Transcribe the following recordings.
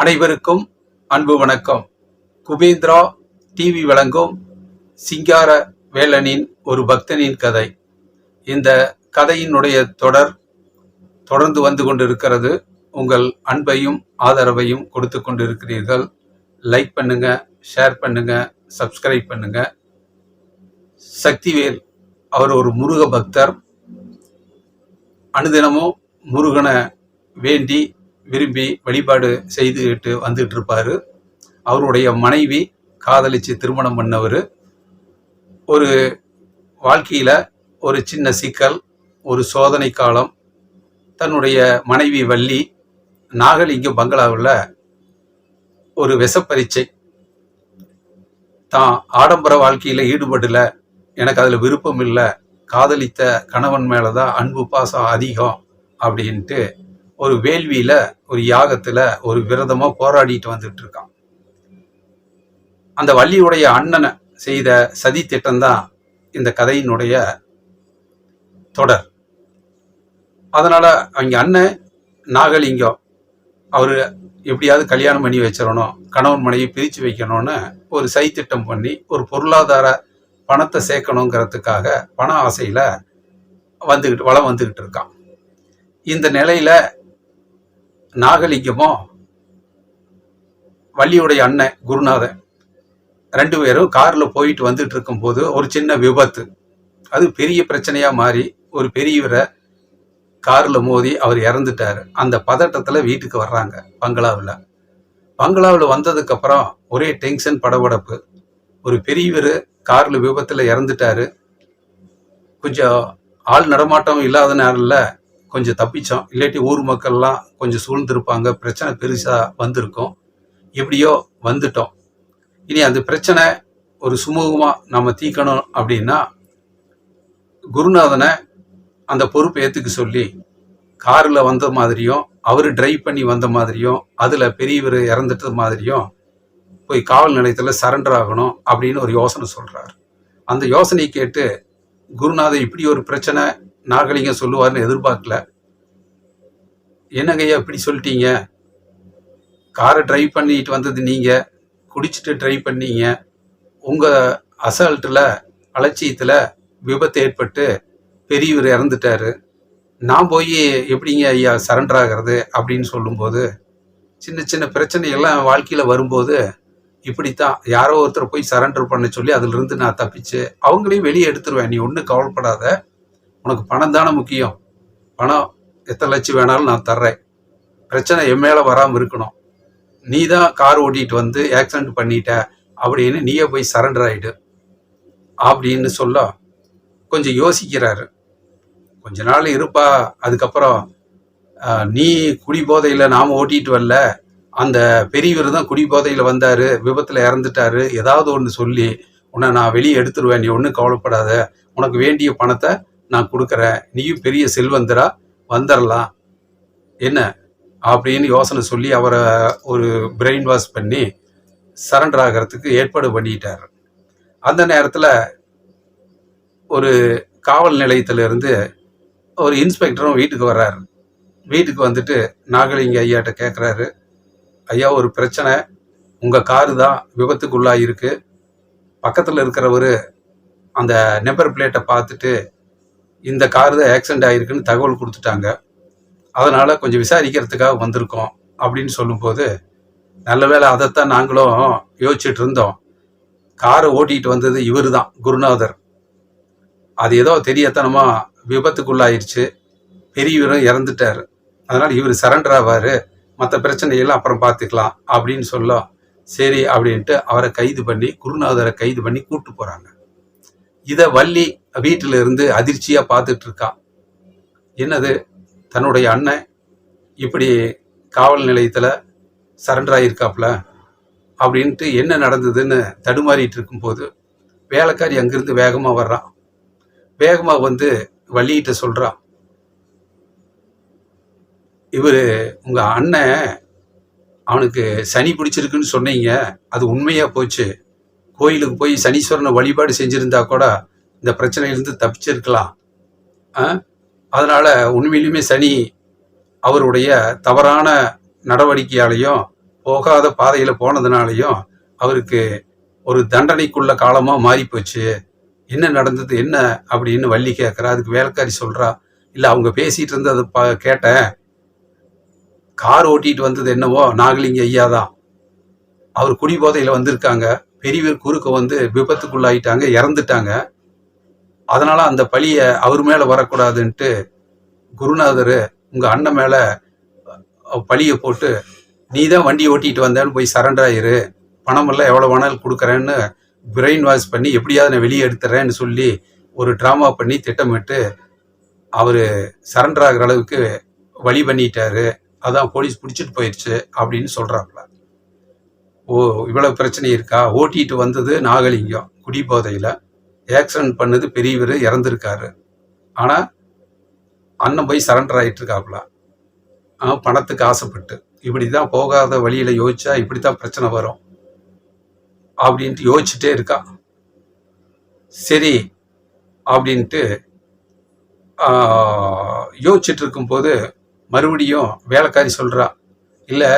அனைவருக்கும் அன்பு வணக்கம். குபேந்திரா டிவி வழங்கும் சிங்கார வேலனின் ஒரு பக்தனின் கதை. இந்த கதையினுடைய தொடர் தொடர்ந்து வந்து கொண்டிருக்கிறது. உங்கள் அன்பையும் ஆதரவையும் கொடுத்து கொண்டிருக்கிறீர்கள். லைக் பண்ணுங்க ஷேர் பண்ணுங்க சப்ஸ்கிரைப் பண்ணுங்க. சக்திவேல் அவர் ஒரு முருக பக்தர் அனுதினமும் முருகனை வேண்டி விரும்பி வழிபாடு செய்துக்கிட்டு வந்துட்டு இருப்பாரு அவருடைய மனைவி காதலிச்சு திருமணம் பண்ணவர். ஒரு வாழ்க்கையில் ஒரு சின்ன சிக்கல் ஒரு சோதனை காலம் தன்னுடைய மனைவி வள்ளி நாகலிங்கம் பங்களாவில் ஒரு விஷப்பரீட்சை. தான் ஆடம்பர வாழ்க்கையில் ஈடுபடல எனக்கு அதில் விருப்பம் இல்லை காதலித்த கணவன் மேலே தான் அன்பு பாசம் அதிகம் அப்படின்ட்டு ஒரு வேள்வியில ஒரு யாகத்துல ஒரு விரதமா போராடிட்டு வந்துட்டு இருக்கான். அந்த வள்ளியுடைய அண்ணனை செய்த சதி திட்டம் தான் இந்த கதையினுடைய தொடர். அதனால அவங்க அண்ணன் நாகலிங்கம் அவரு எப்படியாவது கல்யாணம் பண்ணி வச்சிடணும் கணவன் மனைவி பிரித்து வைக்கணும்னு ஒரு சைத்திட்டம் பண்ணி ஒரு பொருளாதார பணத்தை சேர்க்கணுங்கிறதுக்காக பண ஆசையில் வந்துக்கிட்டு வளம் வந்துக்கிட்டு இருக்கான். இந்த நிலையில நாகலிங்கமும் வள்ளியுடைய அண்ணன் குருநாதன் ரெண்டு பேரும் காரில் போயிட்டு வந்துட்டு இருக்கும்போது ஒரு சின்ன விபத்து. அது பெரிய பிரச்சனையாக மாறி ஒரு பெரியவரை காரில் மோதி அவர் இறந்துட்டாரு. அந்த பதட்டத்தில் வீட்டுக்கு வர்றாங்க பங்களாவில். பங்களாவில் வந்ததுக்கப்புறம் ஒரே டென்ஷன் படபடப்பு. ஒரு பெரியவர் காரில் விபத்தில் இறந்துட்டாரு. கொஞ்சம் ஆள் நடமாட்டம் இல்லாத நேரில் கொஞ்சம் தப்பிச்சோம். இல்லாட்டி ஊர் மக்கள்லாம் கொஞ்சம் சூழ்ந்திருப்பாங்க. பிரச்சனை பெருசாக வந்திருக்கும். எப்படியோ வந்துட்டோம். இனி அந்த பிரச்சனை ஒரு சுமூகமாக நம்ம தீக்கணும் அப்படின்னா குருநாதனை அந்த பொறுப்பை ஏற்றுக்க சொல்லி காரில் வந்த மாதிரியும் அவர் ட்ரைவ் பண்ணி வந்த மாதிரியும் அதில் பெரியவர் இறந்துட்டது மாதிரியும் போய் காவல் நிலையத்தில் சரண்டர் ஆகணும் அப்படின்னு ஒரு யோசனை சொல்கிறார் அந்த யோசனையை கேட்டு குருநாதர் இப்படி ஒரு பிரச்சனை நாகலிங்கம் சொல்லுவார்னு எதிர்பார்க்கல. என்னங்கய்யா இப்படி சொல்லிட்டீங்க? காரை ட்ரைவ் பண்ணிட்டு வந்தது நீங்கள் குடிச்சிட்டு ட்ரைவ் பண்ணீங்க. உங்கள் அசால்ட்டில் அலட்சியத்தில் விபத்து ஏற்பட்டு பெரியவர் இறந்துட்டாரு. நான் போய் எப்படிங்க ஐயா சரண்டர் ஆகிறது அப்படின்னு சொல்லும்போது சின்ன சின்ன பிரச்சனை எல்லாம் வாழ்க்கையில் வரும்போது இப்படித்தான் யாரோ ஒருத்தர் போய் சரண்டர் பண்ண சொல்லி அதிலிருந்து நான் தப்பிச்சு அவங்களையும் வெளியே எடுத்துருவேன். நீ ஒன்றும் கவலைப்படாத. உனக்கு பணம் தானே முக்கியம்? பணம் எத்தனை லட்சம் வேணாலும் நான் தர்றேன். பிரச்சனை என் மேலே வராமல் இருக்கணும். நீ தான் கார் ஓட்டிகிட்டு வந்து ஆக்சிடென்ட் பண்ணிட்ட அப்படின்னு நீயே போய் சரண்டர் ஆகிடு அப்படின்னு சொல்ல கொஞ்சம் யோசிக்கிறாரு. கொஞ்ச நாள் இருப்பா. அதுக்கப்புறம் நீ குடி போதையில் நாம் ஓட்டிகிட்டு வரல. அந்த பெரியவர் தான் குடி போதையில் வந்தார். விபத்தில் இறந்துட்டாரு. ஏதாவது ஒன்று சொல்லி உன்னை நான் வெளியே எடுத்துருவேன். நீ ஒன்றும் கவலைப்படாத. உனக்கு வேண்டிய பணத்தை நான் கொடுக்குறேன் நீயும் பெரிய செல்வந்தரா வந்துடலாம் என்ன? அப்படின்னு யோசனை சொல்லி அவரை ஒரு பிரெயின் வாஷ் பண்ணி சரண்டர் ஆகிறதுக்கு ஏற்பாடு பண்ணிட்டார். அந்த நேரத்தில் ஒரு காவல் நிலையத்திலிருந்து ஒரு இன்ஸ்பெக்டரும் வீட்டுக்கு வர்றாரு. வீட்டுக்கு வந்துட்டு நாகலிங்க ஐயாட்ட கேட்குறாரு ஐயா ஒரு பிரச்சனை. உங்கள் காரு தான் விபத்துக்குள்ளாக இருக்குது பக்கத்தில் இருக்கிறவர் அந்த நம்பர் பிளேட்டை பார்த்துட்டு இந்த காரு தான் ஆக்சிடென்ட் ஆகிருக்குன்னு தகவல் கொடுத்துட்டாங்க. அதனால் கொஞ்சம் விசாரிக்கிறதுக்காக வந்திருக்கோம் அப்படின்னு சொல்லும்போது நல்ல வேளை அதைத்தான் நாங்களும் யோசிச்சுட்டு இருந்தோம். காரை ஓட்டிகிட்டு வந்தது இவர் தான் குருநாதர். அது ஏதோ தெரியத்தனமாக விபத்துக்குள்ளாயிருச்சு. பெரியவரும் இறந்துட்டார். அதனால் இவர் சரண்டர் ஆவார். மற்ற பிரச்சனையெல்லாம் அப்புறம் பார்த்துக்கலாம் அப்படின்னு சொல்ல சரி அப்படின்ட்டு அவரை கைது பண்ணி குருநாதரை கைது பண்ணி கூப்பிட்டு போகிறாங்க இதை வள்ளி வீட்டில இருந்து அதிர்ச்சியா பார்த்துட்டு இருக்கா என்னது? தன்னுடைய அண்ணன் இப்படி காவல் நிலையத்தில் சரண்டர் ஆகியிருக்காப்புல அப்படின்ட்டு என்ன நடந்ததுன்னு தடுமாறிட்டு இருக்கும்போது வேலைக்காரி அங்கிருந்து வேகமாக வர்றான் வேகமாக வந்து வள்ளிகிட்ட சொல்கிறான் இவர் உங்கள் அண்ணன் அவனுக்கு சனி பிடிச்சிருக்குன்னு சொன்னீங்க. அது உண்மையாக போச்சு? கோயிலுக்கு போய் சனீஸ்வரனை வழிபாடு செஞ்சிருந்தா கூட இந்த பிரச்சனையிலிருந்து தப்பிச்சிருக்கலாம். ஆ? உண்மையிலுமே சனி அவருடைய தவறான நடவடிக்கையாலையும் போகாத பாதையில் போனதுனாலையும் அவருக்கு ஒரு தண்டனைக்குள்ள காலமாக மாறி போச்சு என்ன நடந்தது என்ன அப்படின்னு வள்ளி கேட்குறா அதுக்கு வேலைக்காரி சொல்கிறா இல்லை அவங்க பேசிகிட்டு இருந்தது பா கேட்டேன். கார் ஓட்டிகிட்டு வந்தது என்னவோ நாகலிங்க ஐயா தான். அவர் குடிபோதையில் வந்திருக்காங்க. பெரியவர் குறுக்க வந்து விபத்துக்குள்ளாயிட்டாங்க இறந்துட்டாங்க. அதனால அந்த பழிய அவர் மேல வரக்கூடாதுன்ட்டு குருநாதர் உங்க அண்ணன் மேல பழியை பழிய போட்டு நீ தான் வண்டி ஓட்டிட்டு வந்தேன்னு போய் சரண்டர் ஆயிரு பணமெல்லாம் எவ்வளோ வேணாலும் கொடுக்குறேன்னு பிரெயின் வாஷ் பண்ணி எப்படியாவது நான் வெளியே எடுத்துறேன்னு சொல்லி ஒரு ட்ராமா பண்ணி திட்டமிட்டு அவர் சரண்டர் ஆகிற அளவுக்கு வழி பண்ணிட்டாரு. அதான் போலீஸ் பிடிச்சிட்டு போயிடுச்சு அப்படின்னு சொல்றாப்புல ஓ இவ்வளவு பிரச்சனை இருக்கா? ஓட்டிட்டு வந்தது நாகலிங்கம் குடிபோதையில். ஆக்சிடென்ட் பண்ணது பெரியவர் இறந்துருக்காரு. ஆனால் அண்ணன் போய் சரண்டர் ஆகிட்டு இருக்காப்புல ஆ, பணத்துக்கு ஆசைப்பட்டு. இப்படி தான் போகாத வழியில் யோசிச்சா இப்படித்தான் பிரச்சனை வரும். அப்படின்ட்டு யோசிச்சுட்டே இருக்கா. சரி அப்படின்ட்டு யோசிச்சுட்டு இருக்கும்போது மறுபடியும் வேலைக்காரி சொல்கிறா இல்லை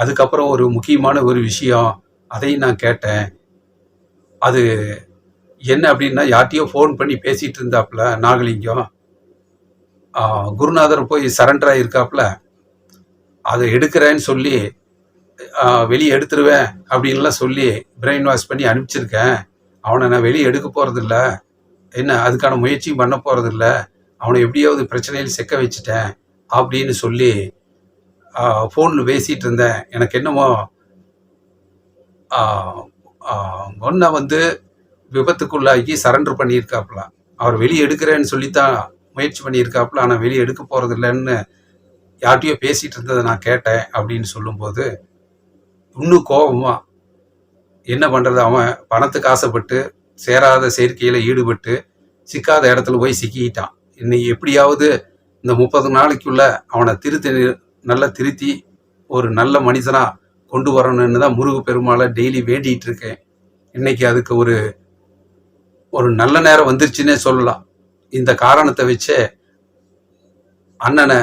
அதுக்கப்புறம் ஒரு முக்கியமான ஒரு விஷயம் அதையும் நான் கேட்டேன். அது என்ன அப்படின்னா யார்கிட்டயோ ஃபோன் பண்ணி பேசிகிட்டு இருந்தாப்புல நாகலிங்கம். குருநாதர் போய் சரண்டர் ஆகியிருக்காப்புல அதை எடுக்கிறேன்னு சொல்லி வெளியே எடுத்துருவேன் அப்படின்லாம் சொல்லி பிரெயின் வாஷ் பண்ணி அனுப்பிச்சிருக்கேன். அவனை நான் வெளியே எடுக்க போகிறதில்ல என்ன அதுக்கான முயற்சியும் பண்ண போகிறதில்ல அவனை எப்படியாவது பிரச்சனையில் சிக்க வச்சுட்டேன் அப்படின்னு சொல்லி ஃபோனில் பேசிகிட்டு இருந்தேன் எனக்கு என்னமோ ஒன்றை வந்து விபத்துக்குள்ளாகி சரண்டர் பண்ணியிருக்காப்புல அவர் வெளியே எடுக்கிறேன்னு சொல்லித்தான் முயற்சி பண்ணியிருக்காப்புல ஆனால் வெளியே எடுக்க போறதில்லைன்னு யார்கிட்டயோ பேசிகிட்டு இருந்ததை நான் கேட்டேன் அப்படின்னு சொல்லும்போது இன்னும் கோபமாக என்ன பண்ணுறது அவன் பணத்துக்கு ஆசைப்பட்டு சேராத செயற்கையில் ஈடுபட்டு சிக்காத இடத்துல போய் சிக்கிட்டான். இன்னைக்கு எப்படியாவது இந்த முப்பது நாளைக்குள்ளே அவனை திருத்தணி நல்லா திருத்தி ஒரு நல்ல மனிதனாக கொண்டு வரணும்னு தான் முருகு பெருமாளை டெய்லி வேண்டிகிட்டு இருக்கேன். இன்னைக்கு அதுக்கு ஒரு ஒரு நல்ல நேரம் வந்துருச்சுன்னே சொல்லலாம். இந்த காரணத்தை வச்சே அண்ணனை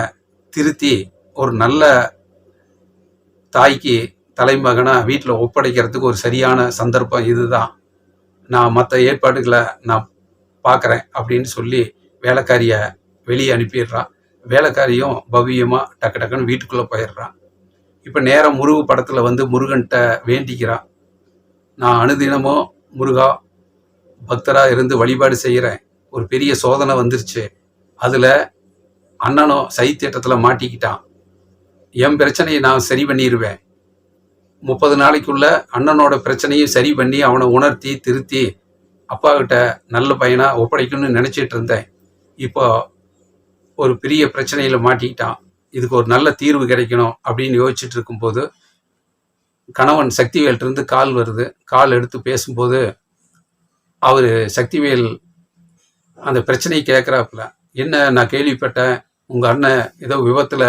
திருத்தி ஒரு நல்ல தாய்க்கு தலைமகனாக வீட்டில் ஒப்படைக்கிறதுக்கு ஒரு சரியான சந்தர்ப்பம் இதுதான். நான் மற்ற ஏற்பாடுகளை நான் பார்க்குறேன் அப்படின்னு சொல்லி வேலைக்காரியை வெளியே அனுப்பிடுறான். வேலைக்காரியும் பவ்யமாக டக்கு டக்குன்னு வீட்டுக்குள்ளே போயிடுறான். இப்போ நேரம் முருகு படத்தில் வந்து முருகன்கிட்ட வேண்டிக்கிறான். நான் அனுதினமும் முருகா பக்தராக இருந்து வழிபாடு செய்கிறேன் ஒரு பெரிய சோதனை வந்துருச்சு. அதில் அண்ணனும் சைத்தியட்டத்தில் மாட்டிக்கிட்டான். என் பிரச்சனையை நான் சரி பண்ணிடுவேன் முப்பது நாளைக்குள்ள அண்ணனோட பிரச்சனையும் சரி பண்ணி அவனை உணர்த்தி திருத்தி அப்பாக்கிட்ட நல்ல பையனாக ஒப்படைக்கணும்னு நினச்சிட்டு இருந்தேன். இப்போ ஒரு பெரிய பிரச்சனையில் மாட்டிக்கிட்டான். இதுக்கு ஒரு நல்ல தீர்வு கிடைக்கணும் அப்படின்னு யோசிச்சுட்டு இருக்கும்போது கணவன் சக்திவேல்ட்டிருந்து கால் வருது. கால் எடுத்து பேசும்போது அவர் சக்திவேல் அந்த பிரச்சனையை கேட்குறாப்புல என்ன நான் கேள்விப்பட்டேன். உங்கள் அண்ணன் ஏதோ விபத்தில்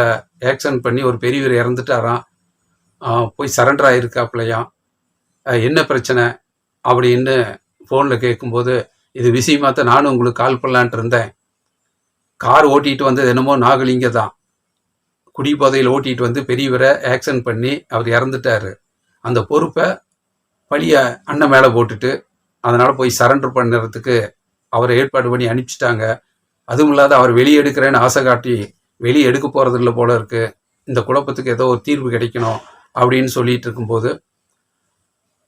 ஆக்சிடென்ட் பண்ணி ஒரு பெரியவர் இறந்துட்டாராம். போய் சரண்டர் ஆயிருக்காப்லையாம் என்ன பிரச்சனை? அப்படின்னு ஃபோனில் கேட்கும்போது இது விஷயமாத்த தான் நானும் உங்களுக்கு கால் பண்ணலான்ட்டு இருந்தேன். கார் ஓட்டிட்டு வந்தது என்னமோ நாகலிங்க தான். குடிபோதையில் ஓட்டிட்டு வந்து பெரியவரை ஆக்சிடென்ட் பண்ணி அவர் இறந்துட்டாரு. அந்த பொறுப்பை பழிய அண்ணன் மேலே போட்டுட்டு அதனால் போய் சரண்டர் பண்ணுறதுக்கு அவரை ஏற்பாடு பண்ணி அனுப்பிச்சிட்டாங்க. அதுவும் இல்லாத அவர் வெளியே எடுக்கிறேன்னு ஆசை காட்டி வெளியே எடுக்க போகிறது இல்லை போல இருக்குது இந்த குழப்பத்துக்கு ஏதோ ஒரு தீர்வு கிடைக்கணும் அப்படின்னு சொல்லிட்டு இருக்கும்போது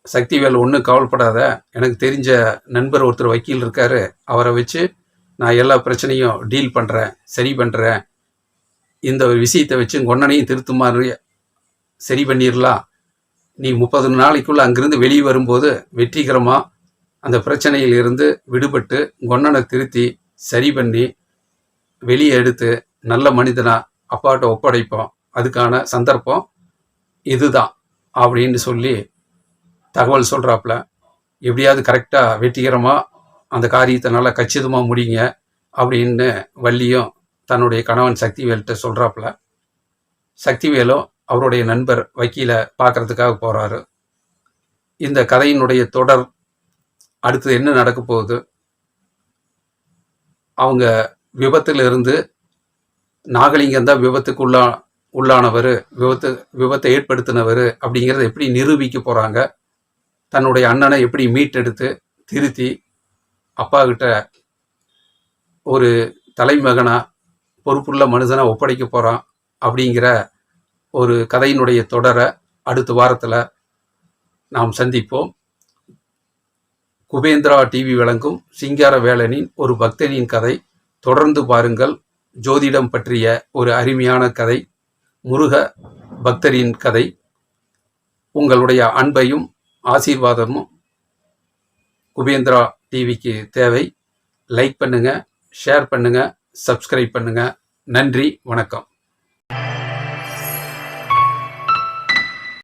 சக்திவேல் ஒன்றும் கவலைப்படாத எனக்கு தெரிஞ்ச நண்பர் ஒருத்தர் வக்கீல் இருக்காரு. அவரை வச்சு நான் எல்லா பிரச்சனையும் டீல் பண்ணுறேன் சரி பண்ணுறேன் இந்த ஒரு விஷயத்தை வச்சு கொன்னனையும் திருத்துமாறு சரி பண்ணிடலாம் நீ முப்பது நாளைக்குள்ளே அங்கிருந்து வெளியே வரும்போது வெற்றிகரமாக அந்த பிரச்சனையிலிருந்து விடுபட்டு கொன்னனை திருத்தி சரி பண்ணி வெளியே எடுத்து நல்ல மனிதனாக அப்பாட்ட ஒப்படைப்போம். அதுக்கான சந்தர்ப்பம் இதுதான் அப்படின்னு சொல்லி தகவல் சொல்கிறாப்புல எப்படியாவது கரெக்டாக வெற்றிகரமாக அந்த காரியத்தை நல்லா கச்சிதமாக முடிங்க அப்படின்னு வள்ளியும் தன்னுடைய கணவன் சக்திவேல்கிட்ட சொல்கிறாப்புல சக்திவேலும் அவருடைய நண்பர் வக்கீலை பார்க்கறதுக்காக போகிறாரு இந்த கதையினுடைய தொடர் அடுத்து என்ன நடக்க போகுது? அவங்க விபத்துல இருந்து நாகலிங்கம் தான் விபத்துக்குள்ளா உள்ளானவர் விபத்து விபத்தை ஏற்படுத்தினவர் அப்படிங்கிறத எப்படி நிரூபிக்க போகிறாங்க தன்னுடைய அண்ணனை எப்படி மீட்டெடுத்து திருத்தி அப்பா கிட்ட ஒரு தலைமகனா பொறுப்புள்ள மனுஷனை ஒப்படைக்க போகிறான் அப்படிங்கிற ஒரு கதையினுடைய தொடரை அடுத்த வாரத்தில் நாம் சந்திப்போம். குபேந்திரா டிவி வழங்கும் சிங்கார வேலனின் ஒரு பக்தனின் கதை. தொடர்ந்து பாருங்கள். ஜோதிடம் பற்றிய ஒரு அருமையான கதை. முருக பக்தரின் கதை. உங்களுடைய அன்பையும் ஆசீர்வாதமும் குபேந்திரா டிவிக்கு தேவை. லைக் பண்ணுங்கள் ஷேர் பண்ணுங்கள் சப்ஸ்கிரைப் பண்ணுங்கள் நன்றி வணக்கம்.